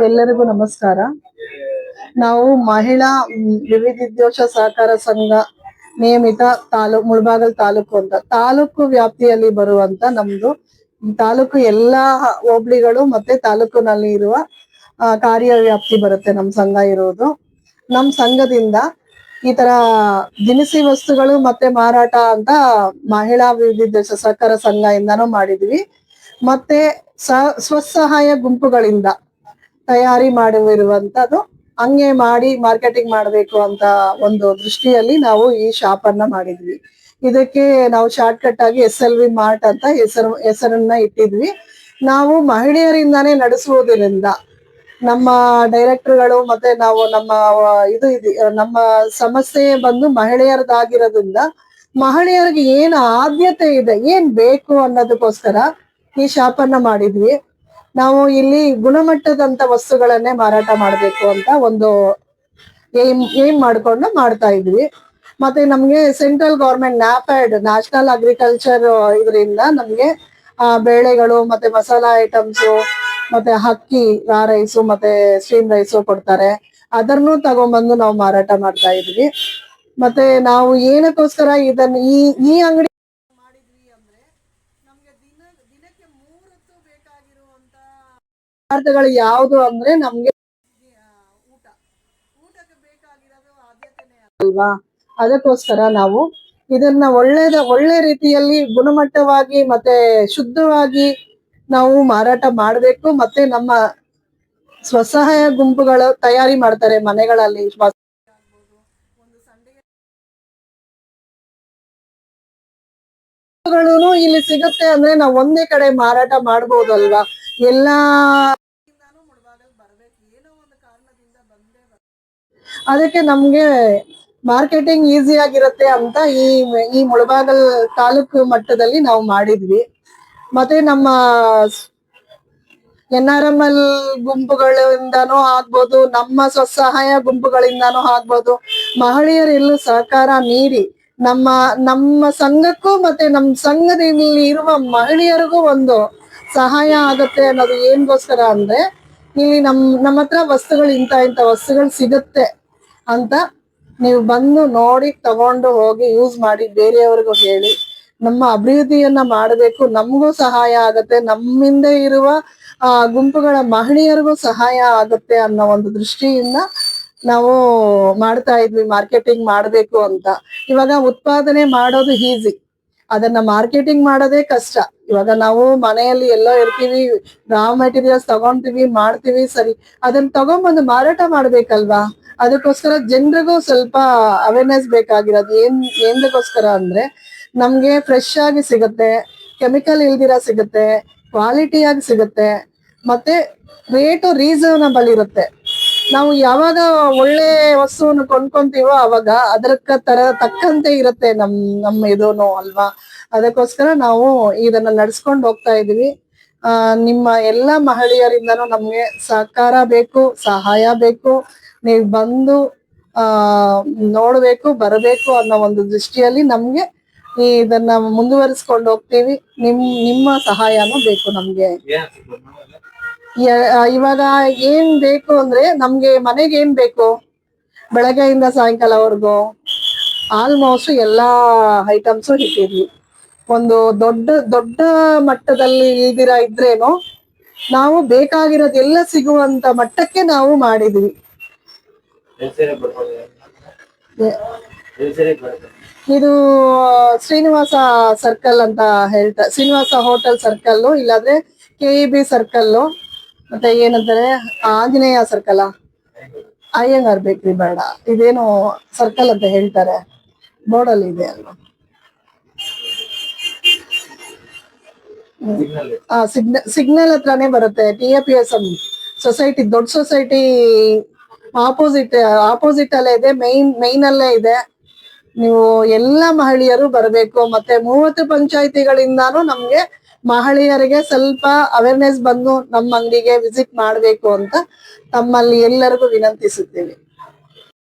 ಎಲ್ಲರಿಗೂ ನಮಸ್ಕಾರ. ನಾವು ಮಹಿಳಾ ವಿವಿಧೋಷ ಸಹಕಾರ ಸಂಘ ನಿಯಮಿತ ತಾಲೂಕು ಮುಳಬಾಗಲ್ ತಾಲೂಕು ಅಂತ. ತಾಲೂಕು ವ್ಯಾಪ್ತಿಯಲ್ಲಿ ಬರುವಂತ ನಮ್ದು ತಾಲೂಕು ಎಲ್ಲಾ ಹೋಬಳಿಗಳು ಮತ್ತೆ ತಾಲೂಕಿನಲ್ಲಿ ಇರುವ ಕಾರ್ಯ ವ್ಯಾಪ್ತಿ ಬರುತ್ತೆ ನಮ್ ಸಂಘ ಇರುವುದು ನಮ್ ಸಂಘದಿಂದ ಈ ತರ ದಿನಸಿ ವಸ್ತುಗಳು ಮತ್ತೆ ಮಾರಾಟ ಅಂತ ಮಹಿಳಾ ವಿವಿಧ ಸಹಕಾರ ಸಂಘ ಇಂದಾನು ಮಾಡಿದ್ವಿ. ಮತ್ತೆ ಸ್ವಸಹಾಯ ಗುಂಪುಗಳಿಂದ ತಯಾರಿ ಮಾಡಿರುವಂತದ್ದು ಹಂಗೆ ಮಾಡಿ ಮಾರ್ಕೆಟಿಂಗ್ ಮಾಡಬೇಕು ಅಂತ ಒಂದು ದೃಷ್ಟಿಯಲ್ಲಿ ನಾವು ಈ ಶಾಪ್ ಅನ್ನ ಮಾಡಿದ್ವಿ. ಇದಕ್ಕೆ ನಾವು ಶಾರ್ಟ್ ಕಟ್ ಆಗಿ ಎಸ್ ಎಲ್ ವಿ ಮಾರ್ಟ್ ಅಂತ ಹೆಸರು, ಹೆಸರನ್ನ ಇಟ್ಟಿದ್ವಿ. ನಾವು ಮಹಿಳೆಯರಿಂದಾನೇ ನಡೆಸುವುದರಿಂದ ನಮ್ಮ ಡೈರೆಕ್ಟರ್ಗಳು ಮತ್ತೆ ನಾವು ನಮ್ಮ, ಇದು ಇದೆ, ನಮ್ಮ ಸಮಸ್ಯೆ ಬಂದು ಮಹಿಳೆಯರದಾಗಿರೋದ್ರಿಂದ ಮಹಿಳೆಯರಿಗೆ ಏನು ಆದ್ಯತೆ ಇದೆ, ಏನ್ ಬೇಕು ಅನ್ನೋದಕ್ಕೋಸ್ಕರ ಈ ಶಾಪ್ ಅನ್ನ ಮಾಡಿದ್ವಿ. ನಾವು ಇಲ್ಲಿ ಗುಣಮಟ್ಟದಂತ ವಸ್ತುಗಳನ್ನೇ ಮಾರಾಟ ಮಾಡಬೇಕು ಅಂತ ಒಂದು ಏಮ್ ಏಮ್ ಮಾಡ್ಕೊಂಡು ಮಾಡ್ತಾ ಇದ್ವಿ. ಮತ್ತೆ ನಮ್ಗೆ ಸೆಂಟ್ರಲ್ ಗೌರ್ಮೆಂಟ್ ನ್ಯಾಪ್ಯಾಡ್ ನ್ಯಾಷನಲ್ ಅಗ್ರಿಕಲ್ಚರ್ ಇದರಿಂದ ನಮ್ಗೆ ಬೇಳೆಗಳು, ಮತ್ತೆ ಮಸಾಲಾ ಐಟಮ್ಸ್, ಮತ್ತೆ ಹಕ್ಕಿ ರೈಸು, ಮತ್ತೆ ಸ್ಟೀಮ್ ರೈಸು ಕೊಡ್ತಾರೆ. ಅದನ್ನು ತಗೊಂಡ್ಬಂದು ನಾವು ಮಾರಾಟ ಮಾಡ್ತಾ ಇದ್ವಿ. ಮತ್ತೆ ನಾವು ಏನಕ್ಕೋಸ್ಕರ ಇದನ್ನ ಈ ಈ ಅಂಗಡಿ ಮಾಡಿದ್ವಿ ಅಂದ್ರೆ ನಮ್ಗೆ ದಿನ ದಿನಕ್ಕೆ ಮೂರೊತ್ತು ಬೇಕಾಗಿರುವಂತ ಪದಾರ್ಥಗಳು ಯಾವುದು ಅಂದ್ರೆ ನಮ್ಗೆ ಅಲ್ವಾ? ಅದಕ್ಕೋಸ್ಕರ ನಾವು ಇದನ್ನ ಒಳ್ಳೇದ, ಒಳ್ಳೆ ರೀತಿಯಲ್ಲಿ ಗುಣಮಟ್ಟವಾಗಿ ಮತ್ತೆ ಶುದ್ಧವಾಗಿ ನಾವು ಮಾರಾಟ ಮಾಡಬೇಕು. ಮತ್ತೆ ನಮ್ಮ ಸ್ವಸಹಾಯ ಗುಂಪುಗಳು ತಯಾರಿ ಮಾಡ್ತಾರೆ ಮನೆಗಳಲ್ಲಿ. ಇಲ್ಲಿ ಸಿಗುತ್ತೆ ಅಂದ್ರೆ ನಾವು ಒಂದೇ ಕಡೆ ಮಾರಾಟ ಮಾಡ್ಬೋದಲ್ವಾ? ಎಲ್ಲಾ ಅದಕ್ಕೆ ನಮ್ಗೆ ಮಾರ್ಕೆಟಿಂಗ್ ಈಸಿ ಆಗಿರುತ್ತೆ ಅಂತ ಈ ಈ ಮುಳಬಾಗಲ್ ತಾಲೂಕು ಮಟ್ಟದಲ್ಲಿ ನಾವು ಮಾಡಿದ್ವಿ. ಮತ್ತೆ ನಮ್ಮ ಎನ್ ಆರ್ ಎಂ ಎಲ್ ಗುಂಪುಗಳಿಂದಾನು ಆಗ್ಬೋದು, ನಮ್ಮ ಸ್ವಸಹಾಯ ಗುಂಪುಗಳಿಂದಾನು ಆಗ್ಬೋದು ಮಹಿಳೆಯರೆಲ್ಲೂ ಸಹಕಾರ ನೀಡಿ ನಮ್ಮ ನಮ್ಮ ಸಂಘಕ್ಕೂ ಮತ್ತೆ ನಮ್ಮ ಸಂಘದಲ್ಲಿ ಇರುವ ಮಹಿಳೆಯರಿಗೂ ಒಂದು ಸಹಾಯ ಆಗುತ್ತೆ ಅನ್ನೋದು ಏನ್ಗೋಸ್ಕರ ಅಂದ್ರೆ, ಇಲ್ಲಿ ನಮ್, ನಮ್ಮ ಹತ್ರ ವಸ್ತುಗಳು ಇಂಥ ಇಂಥ ವಸ್ತುಗಳು ಸಿಗುತ್ತೆ. ಅಂತ ನೀವು ಬಂದು ನೋಡಿ ತಗೊಂಡು ಹೋಗಿ ಯೂಸ್ ಮಾಡಿ ಬೇರೆಯವ್ರಿಗೂ ಹೇಳಿ. ನಮ್ಮ ಅಭಿವೃದ್ಧಿಯನ್ನ ಮಾಡಬೇಕು, ನಮಗೂ ಸಹಾಯ ಆಗತ್ತೆ, ನಮ್ಮಿಂದ ಇರುವ, ಆ, ಗುಂಪುಗಳ ಮಹಿಳೆಯರಿಗೂ ಸಹಾಯ ಆಗುತ್ತೆ ಅನ್ನೋ ಒಂದು ದೃಷ್ಟಿಯಿಂದ ನಾವು ಮಾಡ್ತಾ ಇದ್ವಿ ಮಾರ್ಕೆಟಿಂಗ್ ಮಾಡಬೇಕು ಅಂತ. ಇವಾಗ ಉತ್ಪಾದನೆ ಮಾಡೋದು ಈಸಿ ಅದನ್ನ ಮಾರ್ಕೆಟಿಂಗ್ ಮಾಡೋದೇ ಕಷ್ಟ. ಇವಾಗ ನಾವು ಮನೆಯಲ್ಲಿ ಎಲ್ಲೋ ಇರ್ತೀವಿ ರಾ ಮೆಟೀರಿಯಲ್ಸ್ ತಗೊಂತೀವಿ, ಮಾಡ್ತೀವಿ, ಸರಿ. ಅದನ್ನ ತಗೊಂಡ್ಬಂದು ಮಾರಾಟ ಮಾಡ್ಬೇಕಲ್ವಾ? ಅದಕ್ಕೋಸ್ಕರ ಜನರಿಗೂ ಸ್ವಲ್ಪ ಅವೇರ್ನೆಸ್ ಬೇಕಾಗಿರೋದು. ಏನ್ ಏನಕ್ಕೋಸ್ಕರ ಅಂದ್ರೆ ನಮ್ಗೆ ಫ್ರೆಶ್ ಆಗಿ ಸಿಗುತ್ತೆ ಕೆಮಿಕಲ್ ಇಲ್ದಿರ ಸಿಗುತ್ತೆ ಕ್ವಾಲಿಟಿಯಾಗಿ ಸಿಗುತ್ತೆ, ಮತ್ತೆ ರೇಟು ರೀಸನಬಲ್ ಇರುತ್ತೆ. ನಾವು ಯಾವಾಗ ಒಳ್ಳೆ ವಸ್ತುವನ್ನು ಕೊಂಡ್ಕೊಂತೀವೋ ಅವಾಗ ಅದಕ್ಕ ತರ ತಕ್ಕಂತೆ ಇರುತ್ತೆ ನಮ್ ನಮ್ಮ ಇದೂನು ಅಲ್ವಾ? ಅದಕ್ಕೋಸ್ಕರ ನಾವು ಇದನ್ನ ನಡ್ಸ್ಕೊಂಡು ಹೋಗ್ತಾ ಇದೀವಿ. ಆ, ನಿಮ್ಮ ಎಲ್ಲ ಮಹಿಳೆಯರಿಂದನೂ ನಮ್ಗೆ ಸಹಕಾರ ಬೇಕು, ಸಹಾಯ ಬೇಕು. ನೀವು ಬಂದು, ಆ, ನೋಡ್ಬೇಕು, ಬರಬೇಕು ಅನ್ನೋ ಒಂದು ದೃಷ್ಟಿಯಲ್ಲಿ ನಮ್ಗೆ ಈ ಇದನ್ನ ಮುಂದುವರಿಸ್ಕೊಂಡು ಹೋಗ್ತೀವಿ. ನಿಮ್, ನಿಮ್ಮ ಸಹಾಯನೂ ಬೇಕು ನಮ್ಗೆ. ಇವಾಗ ಏನ್ ಬೇಕು ಅಂದ್ರೆ ನಮ್ಗೆ ಮನೆಗೆ ಏನ್ ಬೇಕು? ಬೆಳಗ್ಗೆಯಿಂದ ಸಾಯಂಕಾಲವರೆಗೂ ಆಲ್ಮೋಸ್ಟ್ ಎಲ್ಲಾ ಐಟಮ್ಸು ಇಟ್ಟಿದ್ವಿ. ಒಂದು ದೊಡ್ಡ ದೊಡ್ಡ ಮಟ್ಟದಲ್ಲಿ ಇಲ್ದಿರ ಇದ್ರೇನು, ನಾವು ಬೇಕಾಗಿರೋದೆಲ್ಲ ಸಿಗುವಂತ ಮಟ್ಟಕ್ಕೆ ನಾವು ಮಾಡಿದ್ವಿ ಇದು, ಶ್ರೀನಿವಾಸ ಸರ್ಕಲ್ ಅಂತ ಹೇಳ್ತಾ, ಶ್ರೀನಿವಾಸ ಹೋಟೆಲ್ ಸರ್ಕಲ್ ಇಲ್ಲಾದ್ರೆ ಕೆ ಇ ಬಿ ಸರ್ಕಲ್ ಮತ್ತೆ ಏನಂತಾರೆ, ಆಂಜನೇಯ ಸರ್ಕಲ್. ಅಯ್ಯಂಗಾರ್ ಬೇಕ್ರಿ ಬೇಡ. ಇದೇನು ಸರ್ಕಲ್ ಅಂತ ಹೇಳ್ತಾರೆ. ಬೋರ್ಡಲ್ಲಿ ಇದೆ ಅಲ್ವಾ? ಸಿಗ್ನಲ್ ಸಿಗ್ನಲ್ ಹತ್ರನೇ ಬರುತ್ತೆ. T A P S society ದೊಡ್ಡ ಸೊಸೈಟಿ ಆಪೋಸಿಟ್ ಆಪೋಸಿಟ್ ಅಲ್ಲೇ ಇದೆ. ಮೈನ್ ಮೈನ್ ಅಲ್ಲೇ ಇದೆ. ನೀವು ಎಲ್ಲ ಮಹಿಳೆಯರು ಬರಬೇಕು. ಮತ್ತೆ ಮೂವತ್ತು ಪಂಚಾಯತಿಗಳಿಂದಾನು ನಮ್ಗೆ ಮಹಿಳೆಯರಿಗೆ ಸ್ವಲ್ಪ ಅವೇರ್ನೆಸ್ ಬಂದು ನಮ್ಮ ಅಂಗಡಿಗೆ ವಿಸಿಟ್ ಮಾಡಬೇಕು ಅಂತ ತಮ್ಮಲ್ಲಿ ಎಲ್ಲರಿಗೂ ವಿನಂತಿಸುತ್ತೇವೆ.